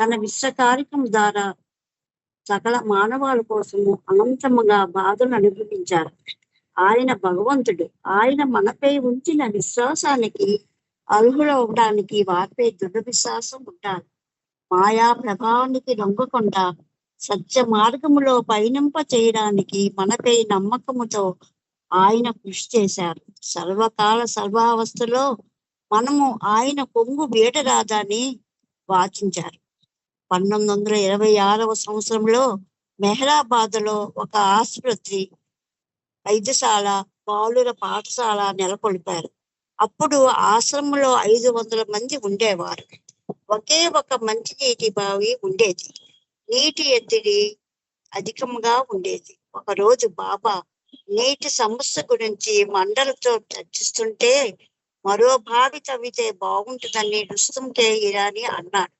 తన విశ్వ కార్యక్రమం ద్వారా సకల మానవాళి కోసము అనంతముగా బాధలు అనుభవించారు. ఆయన భగవంతుడు. ఆయన మనపై ఉంచిన విశ్వాసానికి అర్హులవడానికి వారిపై దృఢ విశ్వాసం ఉండాలి. మాయా ప్రభావానికి లొంగకుండా సత్య మార్గములో పయనింప చేయడానికి మనపై నమ్మకముతో ఆయన కృషి చేశారు. సర్వకాల సర్వావస్థలో మనము ఆయన కొంగు వేటరాదని వాచించారు. పంతొమ్మిది వందల ఇరవై ఆరవ సంవత్సరంలో మెహరాబాద్లో ఒక ఆసుపత్రి వైద్యశాల బాలుర పాఠశాల నెలకొల్పారు. అప్పుడు ఆశ్రమంలో ఐదు వందల మంది ఉండేవారు. ఒకే ఒక మంచినీటి బావి ఉండేది. నీటి ఎత్తిడి అధికంగా ఉండేది. ఒక రోజు బాబా నీటి సమస్య గురించి మండలతో చర్చిస్తుంటే మరో బావి తవ్వితే బాగుంటుందని రుస్తుంటే ఇరాని అన్నాడు.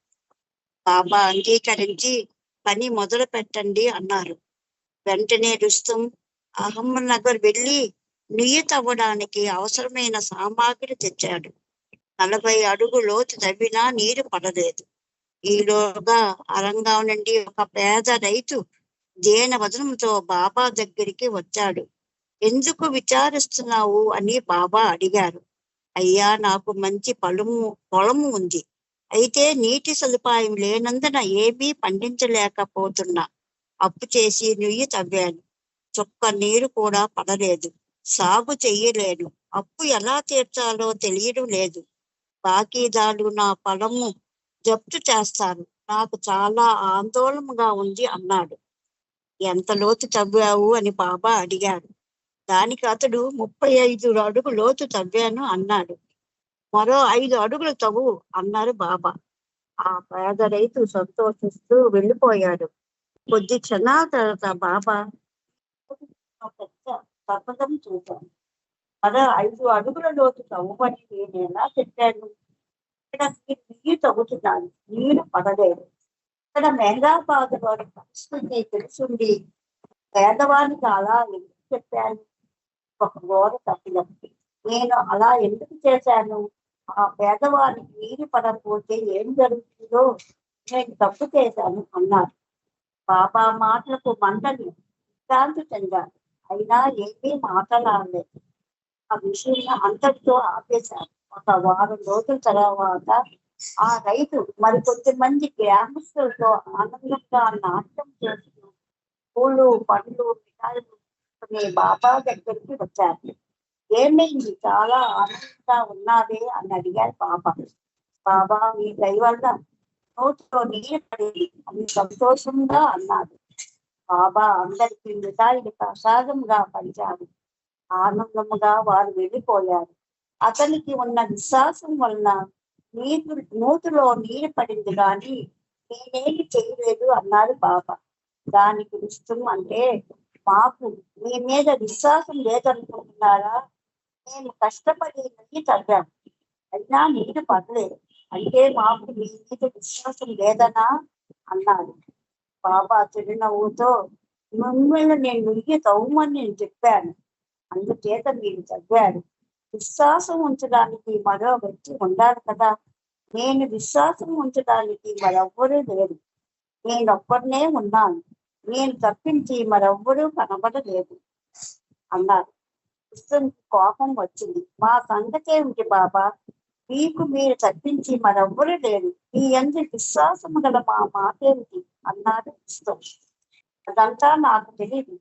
బాబా అంగీకరించి పని మొదలు పెట్టండి అన్నారు. వెంటనే రుస్తుం అహమ్మద్నగర్ వెళ్ళి నుయ్యి తవ్వడానికి అవసరమైన సామాగ్రి తెచ్చాడు. నలభై అడుగు లోతు తవ్వినా నీరు పడలేదు. ఈలోగా అరంగం నుండి ఒక పేద రైతు దేన వదనంతో బాబా దగ్గరికి వచ్చాడు. ఎందుకు విచారిస్తున్నావు? అని బాబా అడిగారు. అయ్యా నాకు మంచి పొలము పొలము ఉంది. అయితే నీటి సదుపాయం లేనందున ఏమీ పండించలేకపోతున్నా. అప్పు చేసి నుయ్యి తవ్వాను. చుక్క నీరు కూడా పడలేదు. సాగు చెయ్యలేను. అప్పు ఎలా తీర్చాలో తెలియడం లేదు. బాకీదారు నా పొలము జప్తు చేస్తారు. నాకు చాలా ఆందోళనగా ఉంది అన్నాడు. ఎంత లోతు తవ్వావు అని బాబా అడిగాడు. దానికి అతడు ముప్పై ఐదు అడుగు లోతు తవ్వాను అన్నాడు. మరో ఐదు అడుగులు తవ్వు అన్నారు బాబా. ఆ పేద రైతు సంతోషిస్తూ వెళ్ళిపోయాడు. కొద్ది క్షణాల తర్వాత బాబా పెద్ద పథకం చూశాను మరో ఐదు అడుగుల లోతు తవ్వమని నేను ఎలా చెప్పాను? ఇక్కడ నీరు తవ్వుతున్నాను. నీరు పడలేదు. ఇక్కడ మెహరాబాద్ వారి పరిస్థితి తెలుసుండి పేదవానికి అలా ఎందుకు చెప్పాను? ఒక గోడ తప్పినప్పుడు నేను అలా ఎందుకు చేశాను? ఆ పేదవారికి నీరు పడకపోతే ఏం జరుగుతుందో నేను తప్పు చేశాను అన్నారు బాబా మాటలకు మంటని విశ్రాంతి చెందారు అయినా ఏమీ మాట్లాడలేదు. ఆ విషయం అంతటితో ఆపేశారు. ఒక వారం రోజుల తర్వాత ఆ రైతు మరి మంది గ్రామస్తులతో ఆనందంగా నాట్యం చేస్తూ పూలు పండ్లు మిఠాయిలు బాబా దగ్గరికి వచ్చారు. ఏమైంది చాలా ఆనందంగా ఉన్నావే అని అడిగారు బాబా. బాబా మీ దయ నోట్లో నీరు పడేది. అని సంతోషంగా అన్నాడు. బాబా అందరికీ మిఠాయిలు ప్రసాదంగా పంచారు. ఆనందముగా వారు వెళ్ళిపోయారు. అతనికి ఉన్న విశ్వాసం వలన నీరు నూతులో నీరు పడింది కానీ నేనేమి చేయలేదు అన్నాడు బాబా. దానికి ఇష్టం అంటే మాకు మీ మీద విశ్వాసం లేదనుకుంటున్నారా? నేను కష్టపడి నీరు అయినా నీరు పడలేదు. అంటే మాకు మీ మీద విశ్వాసం లేదనా? అన్నాడు. బాబా చిరునవ్వుతో మిమ్మల్ని నేను మునిగి తవ్వమని నేను చెప్పాను. అందుచేత మీరు చదివారు. విశ్వాసం ఉంచడానికి మరో వ్యక్తి ఉండాలి కదా? నేను విశ్వాసం ఉంచడానికి మరెవ్వరూ లేరు. నేను ఒక్కరినే ఉన్నాను. నేను తప్పించి మరెవ్వరూ కనబడలేదు. అన్నారు. కృష్ణునికి కోపం వచ్చింది. మా సంగతేమిటి బాబా? మీకు మీరు తప్పించి మరెవ్వరూ లేరు. మీ అందరి విశ్వాసం గల మా మాటేమిటి? అన్నాడు కృష్ణ అదంతా నాకు తెలియదు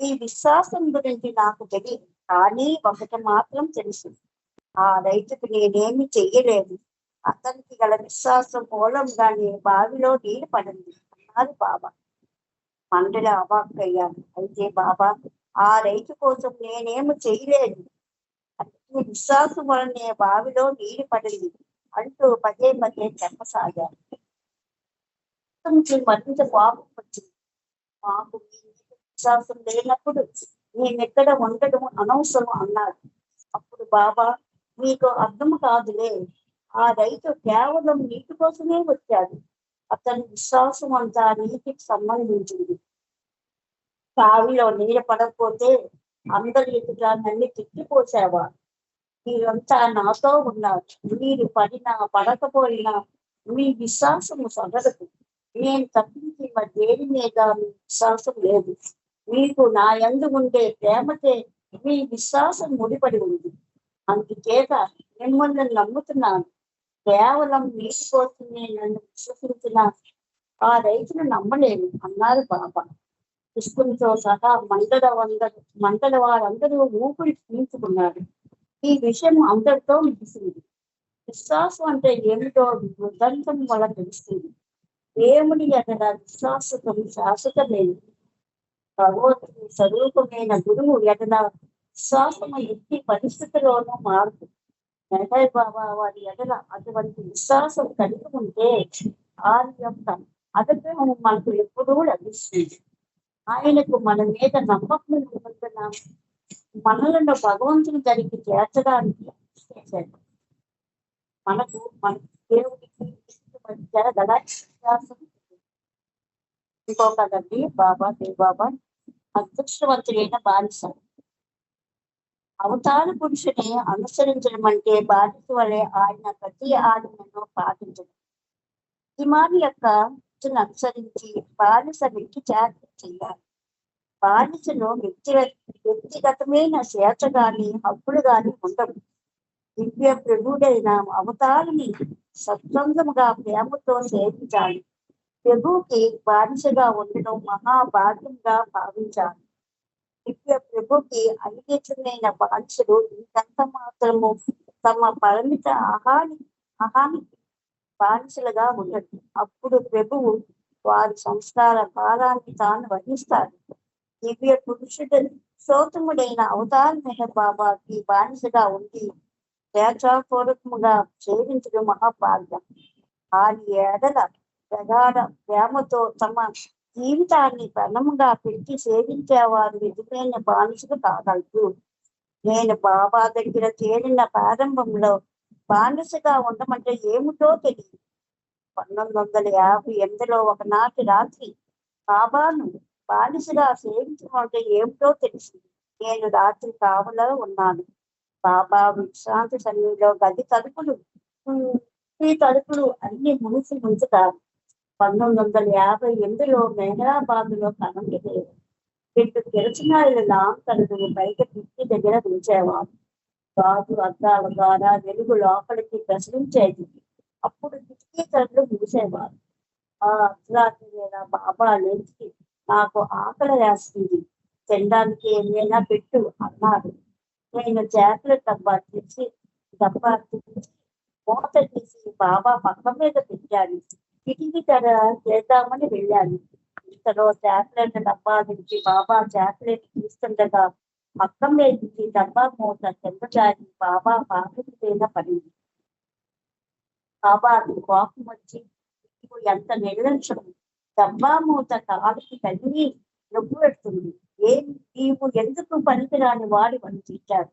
ఈ విశ్వాసం గురించి నాకు తెలియదు కానీ ఒకటి మాత్రం తెలుసు. ఆ రైతుకు నేనేమి చెయ్యలేదు. అతనికి గల విశ్వాసం మూలంగానే బావిలో నీరు పడింది అన్నారు బాబా. మండలి అవాక్కయ్యారు అయితే బాబా ఆ రైతు కోసం నేనేమి చేయలేదు విశ్వాసం వలనే బావిలో నీరు పడింది అంటూ పదే పదే చెప్పసాగారు మరింత కోపం వచ్చింది. మాకు విశ్వాసం లేనప్పుడు నేనెక్కడ ఉండడం అనవసరం అన్నాడు. అప్పుడు బాబా మీకు అర్థం కాదులే. ఆ రైతు కేవలం నీటి కోసమే వచ్చాడు. అతని విశ్వాసం అంతా నీటికి సంబంధించింది. కావిలో నీరు పడకపోతే అందరి ఎదుట నన్ను తిట్టిపోసేవా మీరంతా నాతో ఉన్నారు. మీరు పడినా పడకపోయినా మీ విశ్వాసము సగలకు నేను తప్పించి మా దేని మీద మీ విశ్వాసం లేదు. మీకు నా ఎందు ఉండే ప్రేమతే మీ విశ్వాసం ముడిపడి ఉంది. అందుచేత మిమ్మల్ని నమ్ముతున్నాను. కేవలం నీటి కోసమే నన్ను విశ్వసించిన ఆ రైతును నమ్మలేను అన్నారు బాబా. కృష్ణునితో సహా మండల వంద మండల వారందరూ ఊపిరి పీల్చుకున్నారు. ఈ విషయం అందరితో ముగిసింది. విశ్వాసం అంటే ఏమిటో ఉదంతం వల్ల తెలుస్తుంది. దేవుని ఎడల విశ్వాసతం శాశ్వతమైనది. భగవంతుని స్వరూపమైన గురువు ఎక్కడ విశ్వాసము ఎట్టి పరిస్థితిలోనూ మారుతుంది వెంకయ్య బాబా వారి ఎడల అటువంటి విశ్వాసం కలిగి ఉంటే వారి యొక్క అనుగ్రహం మనకు ఎప్పుడూ లభిస్తుంది. ఆయనకు మన మీద నమ్మకం ఉంటున్నాం. మనలను భగవంతుని దానికి చేర్చడానికి చేశాడు. మనకు మన దేవుడికి మధ్య గల బాబా దేవ్ బాబా అదృష్టవంతుడైన బానిస. అవతార పురుషుని అనుసరించడం అంటే బానిస వలె ఆయన ప్రతి ఆజ్ఞను పాటించడం. హిమాని యొక్క ను అనుసరించి బానిస వ్యక్తి చేత చేయాలి. బానిసను వ్యక్తి వ్యక్తిగతమైన స్వేచ్ఛ గాని హక్కులు గాని ఉండవు దివ్య ప్రభుడైన అవతారిని సత్సంగముగా ప్రేమతో సేవించాలి. ప్రభుకి బానిసగా ఉండడం మహాభాగ్యంగా భావించాలి. దివ్య ప్రభుకి ఐదేశమైన బానిసలు ఇంతంత మాత్రము తమ పరిమిత అహాని అహాని బానిసలుగా ఉండదు అప్పుడు ప్రభువు వారి సంస్కార భారాన్ని తాను వహిస్తారు దివ్య పురుషుడు సోతముడైన మెహర్ బాబాకి బానిసగా ఉండి స్వేచ్ఛాపూర్వకముగా సేవించడం మహాభాగ్యం. వారి ఏడల ప్రగాఢ ప్రేమతో తమ జీవితాన్ని ప్రణముగా పెట్టి సేవించేవారు నిజమైన బానిసలు కాగలరు. నేను బాబా దగ్గర చేరిన ప్రారంభంలో బానిసగా ఉండమంటే ఏమిటో తెలియదు. పంతొమ్మిది వందల యాభై ఎనిమిదిలో ఒకనాటి రాత్రి బాబాను బానిసగా సేవించడం అంటే ఏమిటో తెలిసింది. నేను రాత్రి కావలో ఉన్నాను. బాబా విశ్రాంతి సమయంలో గది తలుపులు ఈ తలుపులు అన్ని మునిసి ఉంచుతారు పంతొమ్మిది వందల యాభై ఎనిమిదిలో మెహరాబాద్లో కరెంటు లేదు రెండు లాంగ్ లాంతరులు బయట కిటికీ దగ్గర ఉంచేవారు గాజు అద్దాల ద్వారా వెలుగు లోపలికి ప్రసరించేది. అప్పుడు కిటికీ తలుపులు మూసేవారు ఆ అర్ధరాత్రి వేళ బాబా లేచి నాకు ఆకలి వేస్తుంది. తినడానికి ఏమైనా పెట్టు అన్నారు నేను చేపల డబ్బా తీసి డబ్బా మూత తీసి బాబా పక్క మీద పెట్టాను కిటికీ తెర చేద్దామని వెళ్ళాను. ఇంతలో చాక్లెట్ డబ్బా నుంచి బాబా చాక్లెట్ తీస్తుండగా పక్కం మీద నుంచి డబ్బా మూత కింద బాబా పాపం మీద పడింది. బాబా కోపం వచ్చి "నీవు ఎంత నిర్లక్ష్యం డబ్బా మూత కాలుకి తగిలి నొప్పు పెడుతుంది. ఏం? నీవు ఎందుకు పనికిరాని వాడి అని తిట్టాడు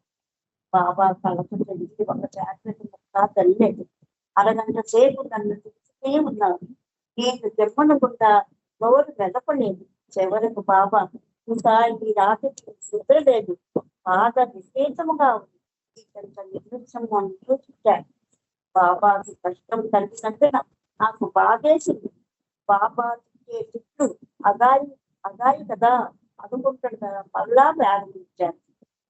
బాబా కళ్ళకు తెలిసి ఒక జాగ్రత్త తల్లేదు. అరగంట సేపు నన్ను చూస్తూనే ఉన్నాను. నేను దెబ్బను గుండా నోరు వెదపలేదు చివరకు బాబా ఇంకా ఈ రాత్రి నిద్రలేదు బాగా విశేషముగా ఉంది ఇంత నిర్లక్ష్యం బాబాకి కష్టం కలిగినట్టు నాకు బాధేసింది. బాబా చుట్టూ అగాయి అగాయి కదా అనుకుంటాడు కదా మళ్ళా ప్రారంభించాను.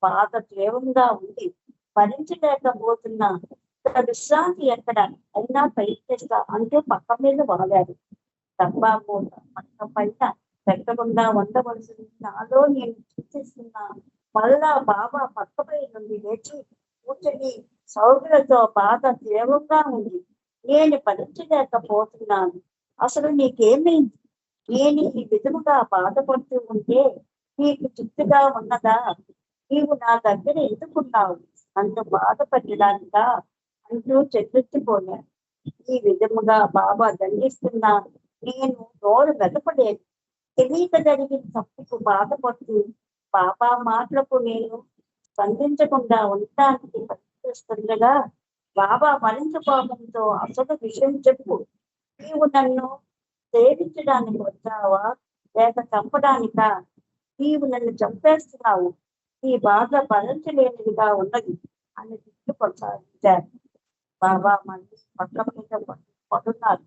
బాధ తీవ్రంగా ఉంది. భరించలేకపోతున్నా ఇక్కడ విశ్రాంతి ఎక్కడ అయినా ప్రయత్నిస్తా అంటూ పక్క మీద వాగాడు. డబ్బా మూత పక్క పైన పెట్టకుండా ఉండవలసింది నాలో నేను చింతిస్తున్నా మళ్ళా బాబా పక్కపై నుండి లేచి కూర్చొని సౌకులతో బాధ తీవ్రంగా ఉంది. నేను భరించలేకపోతున్నాను అసలు నీకేమైంది? నేను ఈ విధముగా బాధపడుతూ ఉంటే నీకు చిత్తుగా ఉన్నదా? నీవు నా దగ్గర ఎందుకున్నావు? అంత బాధపడడానికా అంటూ చెల్లించిపోయాను ఈ విధముగా బాబా దండిస్తున్నా నేను నోరు వెదపలేదు తెలియక జరిగిన తప్పుకు బాధపడుతూ బాబా మాటలకు నేను స్పందించకుండా ఉండటానికి ప్రయత్నిస్తుండగా బాబా మరింత కోపంతో అసలు విషయం చెప్పు. నీవు నన్ను సేవించడానికి వచ్చావా? లేక చంపడానికా? నీవు నన్ను చంపేస్తున్నావు. నీ బాధ భరించలేనిదిగా ఉన్నది అని తిట్టు కొనసాగించారు. బాబా మళ్ళీ పక్క మీద పడున్నారు.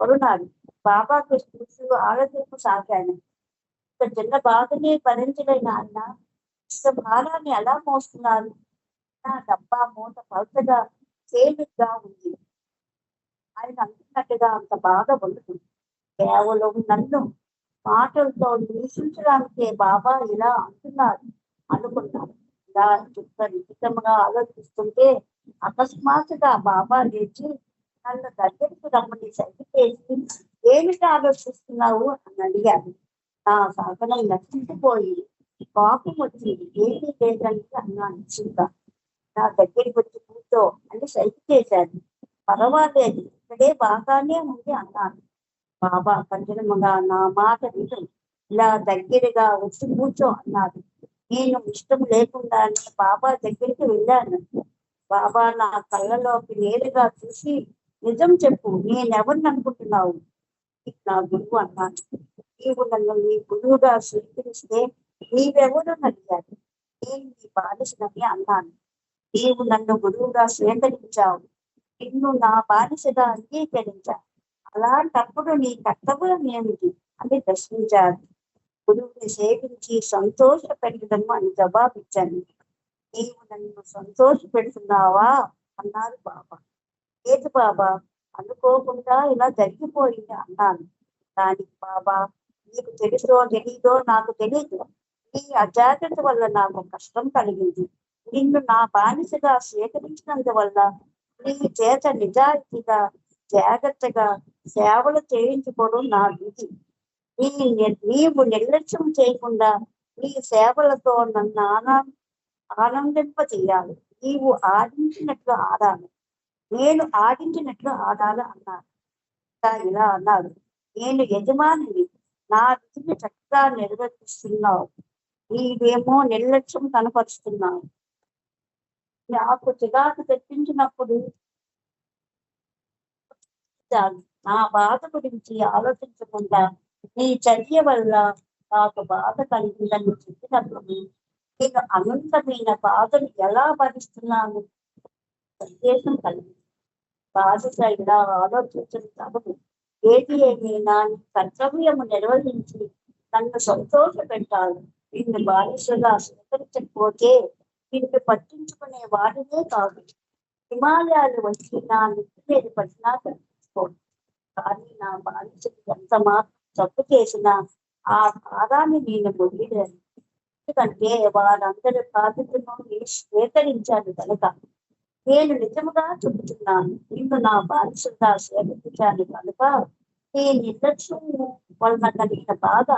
పడున్నారు. బాబాకు చూసి ఆలోచింపు సాగాను ఒక చిన్న బాబుని భరించలేని అన్న? ఇష్ట భారాన్ని ఎలా మోస్తున్నారు? నా డబ్బా మూత పలచగా తేలిగ్గా ఉంది. ఆయన అనుకున్నట్టుగా అంత బాధ ఉండదు. కేవలం నన్ను మాటలతో దూషించడానికే బాబా ఇలా అంటున్నారు అనుకున్నాను ఇలా ఇంత నిశితంగా ఆలోచిస్తుంటే అకస్మాత్తుగా బాబా లేచి నన్ను దగ్గరికి రమ్మని సైకి చేసి ఏమిటి ఆలోచిస్తున్నావు అని అడిగాను నా సాధనం నచ్చించిపోయి కోపం వచ్చింది ఏమీ లేదంటే అన్నాను చిన్న నా దగ్గరికి వచ్చి కూర్చో అని సైకి చేశాను పర్వాలేదు ఇక్కడే బాగానే ఉంది అన్నాను బాబా కఠినముగా నా మాట విను. ఇలా దగ్గరగా వచ్చి కూర్చో అన్నాడు. నేను ఇష్టం లేకుండానే బాబా దగ్గరికి వెళ్ళాను. బాబా నా కళ్ళలోకి నేరుగా చూసి నిజం చెప్పు నేనెవరిని అనుకుంటున్నావు? నా గురువు అన్నాను నీవు నన్ను నీ గురువుగా స్వీకరిస్తే నీవెవరు అడిగాడు నేను నీ బానిసనని అన్నాను. నీవు నన్ను గురువుగా స్వీకరించావు. నిన్ను నా బానిసగా అంగీకరించా అలాంటప్పుడు నీ కర్తవ్యం ఏమిటి? అని ప్రశ్నించాడు. గురువుని సేవించి సంతోష పెట్టడము అని జవాబిచ్చాను. నీవు నన్ను సంతోష పెడుతున్నావా? అన్నారు బాబా. లేదు బాబా. అనుకోకుండా ఇలా జరిగిపోయింది అన్నాను. దానికి బాబా నీకు తెలుసో తెలీదో నాకు తెలియదు నీ అజాగ్రత్త వల్ల నాకు కష్టం కలిగింది. నిన్ను నా బానిసగా స్వీకరించినందువల్ల నీ చేత నిజాయితీగా జాగ్రత్తగా సేవలు చేయించుకోవడం నా విధి. నీ నీవు నిర్లక్ష్యం చేయకుండా నీ సేవలతో నన్ను ఆనా ఆనందింప చేయాలి నీవు ఆడించినట్లు ఆడాలి. నేను ఆడించినట్లు ఆడాల అన్నాడు. ఇలా అన్నాడు నేను యజమానిని నా విధిని చక్కగా నిర్వర్తిస్తున్నావు నీవేమో నిర్లక్ష్యం కనపరుస్తున్నావు. నాకు చిరాకు తెప్పించినప్పుడు నా బాధ గురించి ఆలోచించకుండా నీ చర్య వల్ల నాకు బాధ కలిగిందని చెప్పినప్పుడు నేను అనంతమైన బాధను ఎలా భరిస్తున్నాను? సందేశం కలిగింది. బాధ్యత ఇలా ఆలోచించడం తగదు ఏది ఏమైనా కర్తవ్యము నిర్వహించి నన్ను సంతోష పెట్టాలి నిన్ను బానిసగా స్వీకరించకపోతే నిన్ను పట్టించుకునే వాడినే కాదు. హిమాలయాలు వచ్చి నా నెత్తి మీద పడినా పట్టించుకోడు కానీ నా బానిసకి ఎంత మాత్రం తప్పు చేసినా ఆ భారాన్ని నేను మొదలెను ఎందుకంటే వారందరి బాధ్యతను నేను స్వీకరించాను కనుక నేను నిజముగా చెబుతున్నాను. నిన్ను నా బానిసగా సేవించాను కనుక ఈ నిర్లక్ష్యం వలన కలిగిన బాధ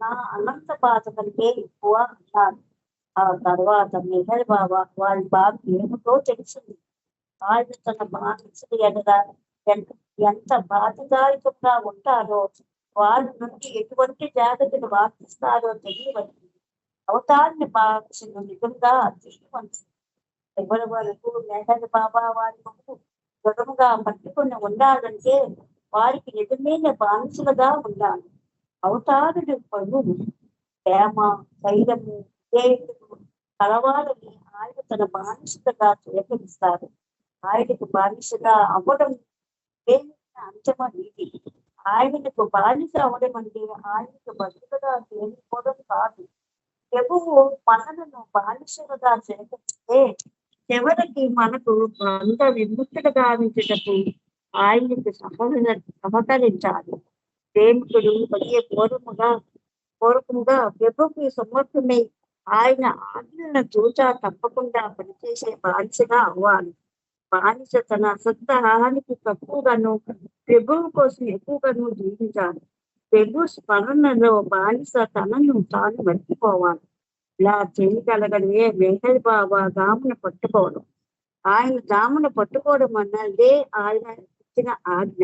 నా అనంత బాధ కంటే ఎక్కువ అన్నారు ఆ తర్వాత మెహర్ బాబా వారి బాధ ఏమిటో తెలిసింది. వాళ్ళు తన బాధితులు ఎడగా ఎంత ఎంత బాధదాయకంగా ఉంటారో వారి నుండి ఎటువంటి జాగ్రత్తలు వార్తిస్తారో తెలియవచ్చు అవతారిని బాధించిన నిజంగా అదృష్టవంతులు ఎవరి వరకు మెహర్ బాబా వారి ముందు దృఢముగా పట్టుకొని ఉండాలంటే వారికి నిజమైన బానిసలుగా ఉండాలి. అవతారుడు పనులు ప్రేమ ధైర్యము విధేయతలు కలవాలని ఆయన తన బానిసగా స్వీకరిస్తారు. ఆయనకు బానిసగా అవ్వడం దేవుని అంచమ నీతి? ఆయనకు బానిస అవ్వడం అంటే ఆయనకు బతుకగా తేలిపోవడం కాదు. ప్రభువు మనలను బానిసలుగా స్వీకరిస్తే చివరికి మనకు అంత విముక్తుడు ఉంచుటకు ఆయనకు సహకర సహకరించాలి ప్రేమికుడు పదే పూర్వముగా పూర్వకముగా ప్రభుకి సమర్థమై ఆయన ఆజ్ఞలను చూచా తప్పకుండా పనిచేసే బానిసగా అవ్వాలి. బానిస తన సొంతానికి తక్కువగాను ప్రభువు కోసం ఎక్కువగాను జీవించాలి. ప్రభు స్మరణలో బానిస తనను తాను మర్చిపోవాలి. ఇలా చేయగలగడే వెంకట బాబా దామును పట్టుకోవడం ఆయన దామును పట్టుకోవడం అన్నదే ఆయన ఇచ్చిన ఆజ్ఞ.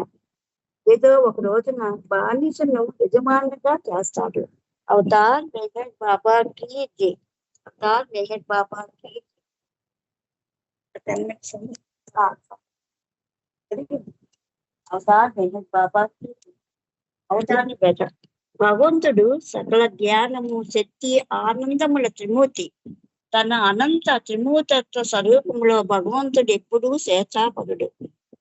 ఏదో ఒక రోజున బానిసను యజమానిగా చేస్తాడు. అవతార్ వెంకట్ బాబా కి అవతార్ వెంకట్ బాబా కి అవతార్ వెంకట్ బాబా కి జై. బెటర్ భగవంతుడు సకల జ్ఞానము శక్తి ఆనందముల త్రిమూర్తి. తన అనంత త్రిమూర్తత్వ స్వరూపంలో భగవంతుడు ఎప్పుడూ స్వేచ్ఛాపరుడు.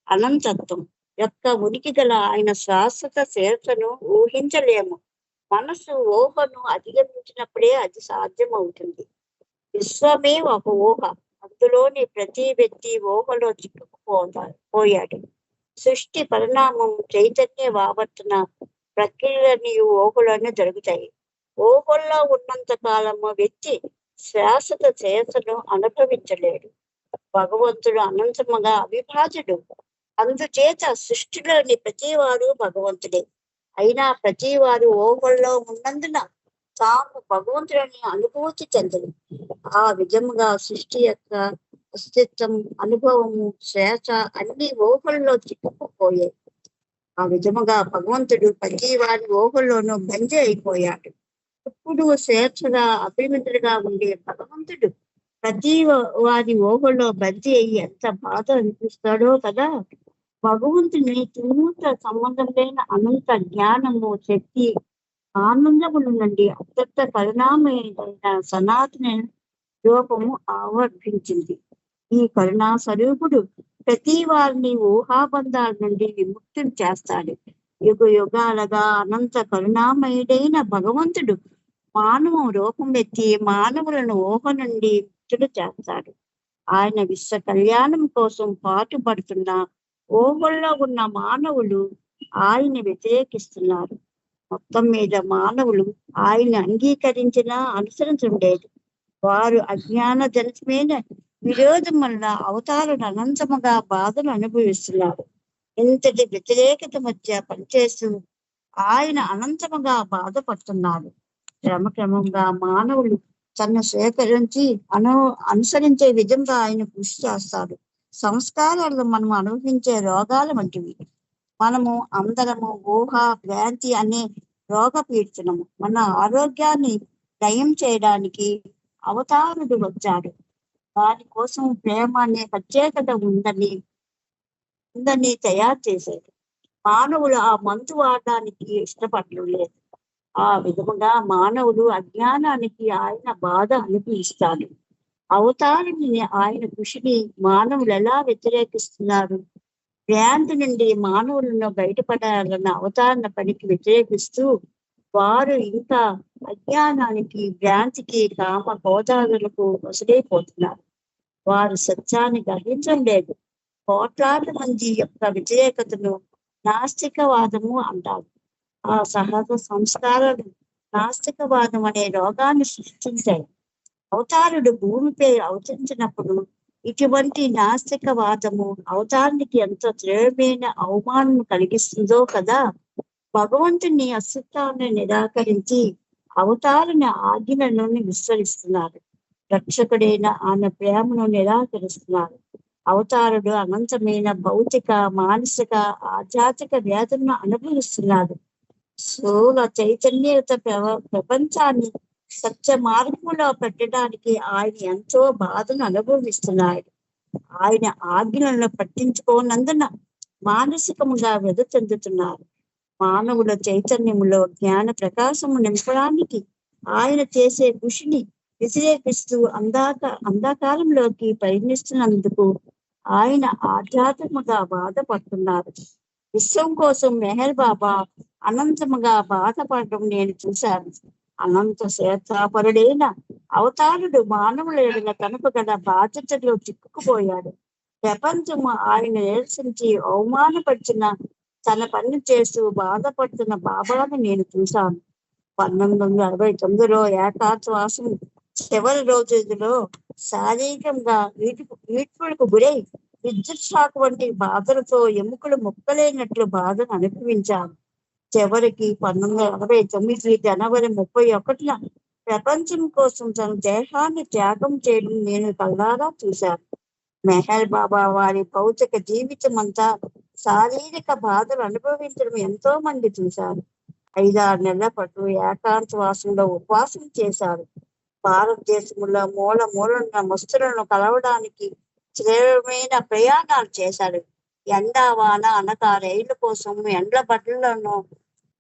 అనంతత్వం యొక్క ఉనికి గల ఆయన శాశ్వత శేషను ఊహించలేము. మనసు ఊహను అధిగమించినప్పుడే అది సాధ్యమవుతుంది. విశ్వమే ఒక ఊహ. అందులోని ప్రతి వ్యక్తి ఊహలో చిక్కుకుపోతాడు పోయాడు. సృష్టి పరిణామం చైతన్య వావర్తన ప్రక్రియలని ఊహలోనే జరుగుతాయి. ఊహల్లో ఉన్నంత కాలము వ్యక్తి శాశ్వత చేతను అనుభవించలేడు. భగవంతుడు అనంతముగా అవిభాజుడు అందుచేత సృష్టిలోని ప్రతివారు భగవంతుడే. అయినా ప్రతివారు ఓహల్లో ఉన్నందున తాము భగవంతుడిని అనుభూతి చెందడు ఆ విధముగా సృష్టి యొక్క అస్తిత్వం అనుభవము శ్రేష అన్ని ఓహుల్లో చిక్కుకుపోయాయి. ఆ విధముగా భగవంతుడు ప్రతి వారి ఊహల్లోనూ బందీ అయిపోయాడు. ఇప్పుడు స్వేచ్ఛగా అభిమంతుడిగా ఉండే భగవంతుడు ప్రతి వారి ఓగుల్లో బంజీ అయ్యి ఎంత బాధ అనిపిస్తాడో కదా! భగవంతుని తిరుగుత సంబంధం లేని అనంత జ్ఞానము శక్తి ఆనందముల నుండి అత్యంత పరిణామైన సనాతన రూపము ఆవర్తించింది. ఈ కరుణా స్వరూపుడు ప్రతి వారిని ఊహాబంధాల నుండి విముక్తులు చేస్తాడు. యుగ యుగాలుగా అనంత కరుణామయుడైన భగవంతుడు మానవ రూపం ఎత్తి మానవులను ఊహ నుండి ముక్తులు చేస్తాడు. ఆయన విశ్వ కళ్యాణం కోసం పాటుపడుతున్న ఊహల్లో ఉన్న మానవులు ఆయన వ్యతిరేకిస్తున్నారు. మొత్తం మీద మానవులు ఆయన అంగీకరించిన అనుసరించుండేది. వారు అజ్ఞాన జనితమైన విరోధం వల్ల అవతారులు అనంతముగా బాధలు అనుభవిస్తున్నారు. ఇంతటి వ్యతిరేకత మధ్య పనిచేస్తూ ఆయన అనంతముగా బాధపడుతున్నారు. క్రమక్రమంగా మానవులు తను స్వీకరించి అను అనుసరించే విధంగా ఆయన కృషి చేస్తాడు సంస్కారాలు మనం అనుభవించే రోగాల వంటివి. మనము అందరము ఊహ భ్రాంతి అనే రోగ పీడుతున్నాము మన ఆరోగ్యాన్ని దయం చేయడానికి అవతారుడు వచ్చాడు. దాని కోసం ప్రేమ అనే ప్రత్యేకత ఉందని ఉందని తయారు చేసేది మానవులు ఆ మందు వాడడానికి ఇష్టపడడం లేదు. ఆ విధముగా మానవుడు అజ్ఞానానికి ఆయన బాధ అనిపిస్తాడు అవతారిని ఆయన కృషిని మానవులు ఎలా వ్యతిరేకిస్తున్నారు? భ్రాంతి నుండి మానవులను బయటపడాలన్న అవతారణ పనికి వ్యతిరేకిస్తూ వారు ఇంకా అజ్ఞానానికి భ్రాంతికి కామ గోదావరులకు వసడైపోతున్నారు వారు సత్యాన్ని గ్రహించడం లేదు. కోట్లాది మంది యొక్క వ్యతిరేకతను నాస్తికవాదము అంటారు. ఆ సహజ సంస్కారాలు నాస్తికవాదం అనే రోగాన్ని సృష్టించాయి. అవతారుడు భూమిపై అవతరించినప్పుడు ఇటువంటి నాస్తికవాదము అవతారానికి ఎంత తీవ్రమైన అవమానం కలిగిస్తుందో కదా? భగవంతుని అస్తిత్వాన్ని నిరాకరించి అవతారుని ఆజ్ఞలను విస్మరిస్తున్నారు రక్షకుడైన ఆయన ప్రేమను నిరాకరిస్తున్నారు. అవతారుడు అనంతమైన భౌతిక మానసిక ఆధ్యాత్మిక వ్యాధులను అనుభవిస్తున్నాడు. స్థూల చైతన్యత ప్రవ- ప్రపంచాన్ని సత్య మార్గంలో పెట్టడానికి ఆయన ఎంతో బాధను అనుభవిస్తున్నాడు. ఆయన ఆజ్ఞలను పట్టించుకోనందున మానసికముగా వ్యధ చెందుతున్నారు. మానవుల చైతన్యములో జ్ఞాన ప్రకాశము నింపడానికి ఆయన చేసే కృషిని వ్యతిరేకిస్తూ అందాక అంధకారంలోకి ప్రయత్నిస్తున్నందుకు ఆయన ఆధ్యాత్మికంగా బాధపడుతున్నారు. విశ్వం కోసం మెహర్ బాబా అనంతముగా బాధపడడం నేను చూశాను. అనంత శ్వేతాపరుడైన అవతారుడు మానవులైన కనుక గల బాధ్యతలో చిక్కుకుపోయాడు. ప్రపంచము ఆయన నిరసించి అవమానపరిచిన తన పని చేస్తూ బాధపడుతున్న బాబాను నేను చూశాను. పంతొమ్మిది వందల అరవై తొమ్మిదిలో ఏకాశ్వాసం చివరి రోజులో శారీరకంగా వీటి వీడ్పులకు గురై విద్యుత్ షాక్ వంటి బాధలతో ఎముకలు ముక్కలేనట్లు బాధను అనుభవించాను చివరికి పంతొమ్మిది వందల అరవై తొమ్మిది జనవరి ముప్పై ఒకటిన ప్రపంచం కోసం తన దేహాన్ని త్యాగం చేయడం నేను కల్లారా చూశాను. మెహర్ బాబా వారి భౌతిక జీవితం అంతా శారీరక బాధలు అనుభవించడం ఎంతో మంది చూశారు. ఐదారు నెలల పాటు ఏకాంతవాసంలో ఉపవాసం చేశారు. భారతదేశంలో మూల మూలన్న మస్తులను కలవడానికి తీవ్రమైన ప్రయాణాలు చేశారు ఎండ వాన అనగా రైలు కోసం ఎండ్ల బట్టలను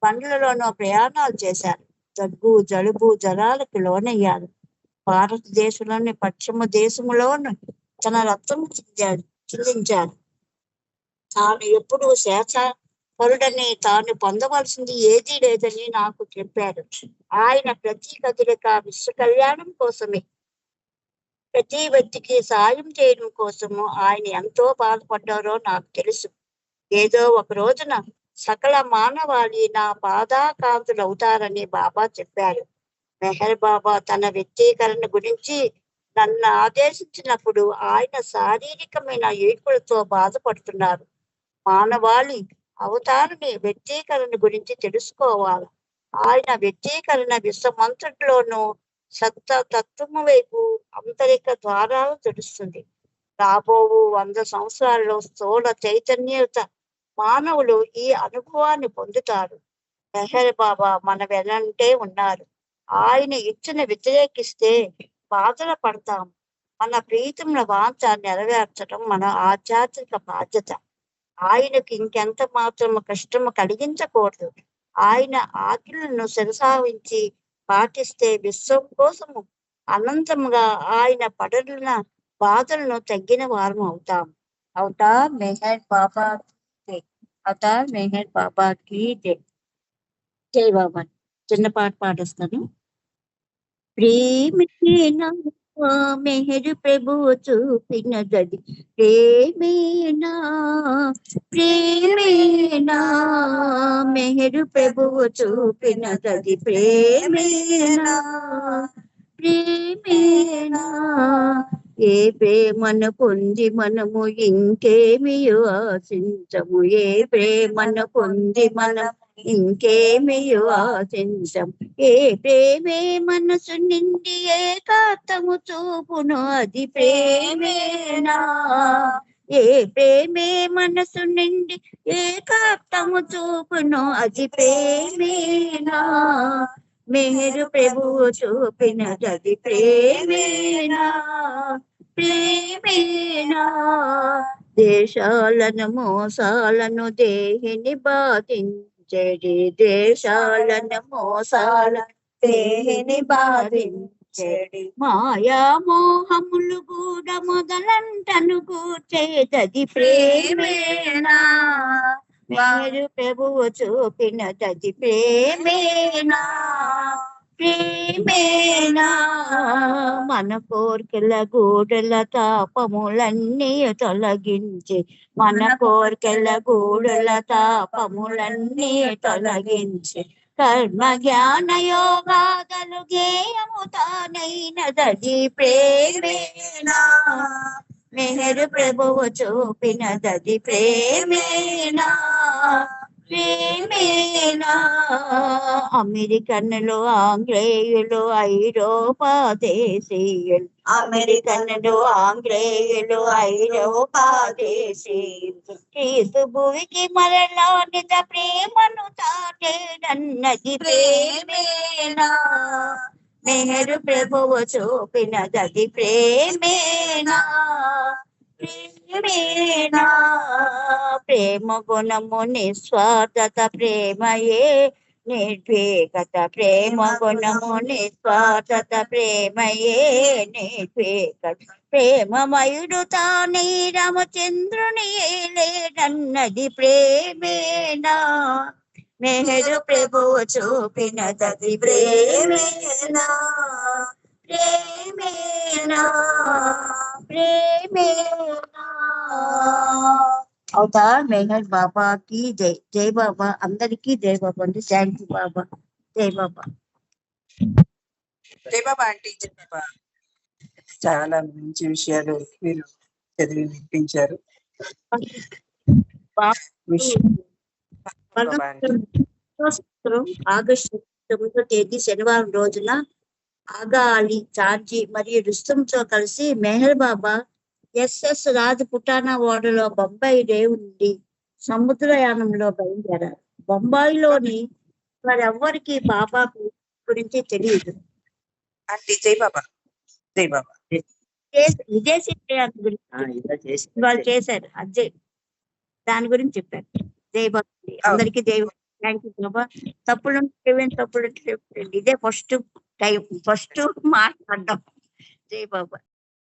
బండ్లలోనూ ప్రయాణాలు చేశారు. దగ్గు జలుబు జలాలకు లోనయ్యారు భారతదేశంలోని పశ్చిమ దేశంలోను తన రక్తం చిందాడు చెల్లించారు తాను ఎప్పుడు శేష పరుడని తాను పొందవలసింది ఏదీ లేదని నాకు చెప్పారు ఆయన ప్రతి కదలిక విశ్వ కళ్యాణం కోసమే. ప్రతి వ్యక్తికి సాయం చేయడం కోసము ఆయన ఎంతో బాధపడ్డారో నాకు తెలుసు. ఏదో ఒక రోజున సకల మానవాళి నా బాధాకాంతులు అవుతారని బాబా చెప్పారు. మెహర్ బాబా తన వ్యక్తీకరణ గురించి నన్ను ఆదేశించినప్పుడు ఆయన శారీరకమైన ఏడుపులతో బాధపడుతున్నారు. మానవాళి అవతారుని వ్యక్తీకరణ గురించి తెలుసుకోవాలి. ఆయన వ్యక్తీకరణ విశ్వమంతటిలోనూ సత్త తత్వము వైపు అంతరిక ద్వారాలు తెలుస్తుంది. రాబోవు వంద సంవత్సరాల్లో స్థూల చైతన్యత మానవులు ఈ అనుభవాన్ని పొందుతారు. మెహర్ బాబా మన వెనంటే ఉన్నారు. ఆయన ఇచ్చిన వ్యతిరేకిస్తే బాధలు పడతాం మన ప్రీతముల వాంఛ నెరవేర్చడం మన ఆధ్యాత్మిక బాధ్యత. ఆయనకు ఇంకెంత మాత్రం కష్టము కలిగించకూడదు. ఆయన ఆజ్ఞలను శిరసావించి పాటిస్తే విశ్వం కోసము అనంతముగా ఆయన పడలిన బాధలను తగ్గిన వారం అవుతాం. అవుతా మెహర్ బాబా అవుతా మెహర్ బాబాకి జై బాబా. చిన్న పాట పాడేస్తాను. మెహరు ప్రభువు చూపినదది ప్రేమేనా ప్రేమేనా మెహరు ప్రభువు చూపినదది ప్రేమేనా ప్రేమేనా ఏ ప్రేమను పొంది మనము ఇంకేమి ఆశించము. ఏ ప్రేమను పొంది మనము ఇంకేమి ఆశించం ఏ ప్రేమే మనసు నిండి ఏకాత్తము చూపును అది ప్రేమేనా? ఏ ప్రేమే మనసు నిండి ఏకాత్తము చూపును అది ప్రేమేనా? మేరు ప్రభువు చూపినది ప్రేమేనా? ప్రేమేనా? దేశాలను మోసాలను దేహిని బాధించడి దేశాలను మోసాల దేహిని బాధించడి? మాయా మోహములు కూడా మొదలంటను కూర్చేదది ప్రేమేనా? మీరు ప్రభువు చూపినది ప్రేమేనా? ప్రేమేనా? మన కోర్కెల గూడెల తాపములన్నీ తొలగించి మన కోర్కెల గూడెల తాపములన్నీ తొలగించి కర్మ జ్ఞాన యోగాదలు గేయము తానైనదది ప్రేమేనా? మెహరు ప్రభువు చూపినదది ప్రేమేనా? ప్రేమేనా అమెరికన్లు ఆంగ్లేయులు ఐరోపా దేశీయులు అమెరికన్లు ఆంగ్లేయులు ఐరోపా దేశీయులు క్రీస్తు భూమికి మరలా నిజ ప్రేమను తాటేనన్నది ప్రేమేనా? మెహరు ప్రభువు చూపినదది ప్రేమేనా? ప్రేమేనా? ప్రేమ గుణము నిస్వార్థత ప్రేమయే. నిర్భీకత ప్రేమ గుణము నిస్వార్థత ప్రేమయే. నిర్భీకత ప్రేమమయుడు తానే రామచంద్రుని లేడన్నది ప్రేమేనా? మెహరు ప్రభువు చూపినది ప్రేమేనా? ప్రేమేనా? ప్రేమేనా? అవుతా మెహర్ బాబాకి జై జై బాబా అందరికీ జై బాబా అండి. Thank you Baba. జై బాబా. జై బాబా ఆంటీ జై బాబా. చాలా మంచి విషయాలు మీరు చదివి వినిపించారు ఆగస్టు తొమ్మిదో తేదీ శనివారం రోజున ఆగా అలీ చార్జీ మరియు రుస్తంతో కలిసి మెహర్ బాబా ఎస్ఎస్ రాజు పుటానా ఓడలో బొంబాయి రేవుండి సముద్రయానంలో బయలుదేరారు. బొంబాయిలోని వారెవ్వరికి బాబా గురించి తెలియదు ఆంటీ జై బాబా. జై బాబా. విదేశీ- విదేశీ ప్రయాణం గురించి వాళ్ళు చేశారు. అదే దాని గురించి చెప్పారు. జై బాబా. అందరికీ జై థ్యాంక్ యూ బాబా తప్పులు ఏమేమి తప్పులు చెప్పండి. ఇదే ఫస్ట్ టైం ఫస్ట్ మాట్లాడడం జై బాబా.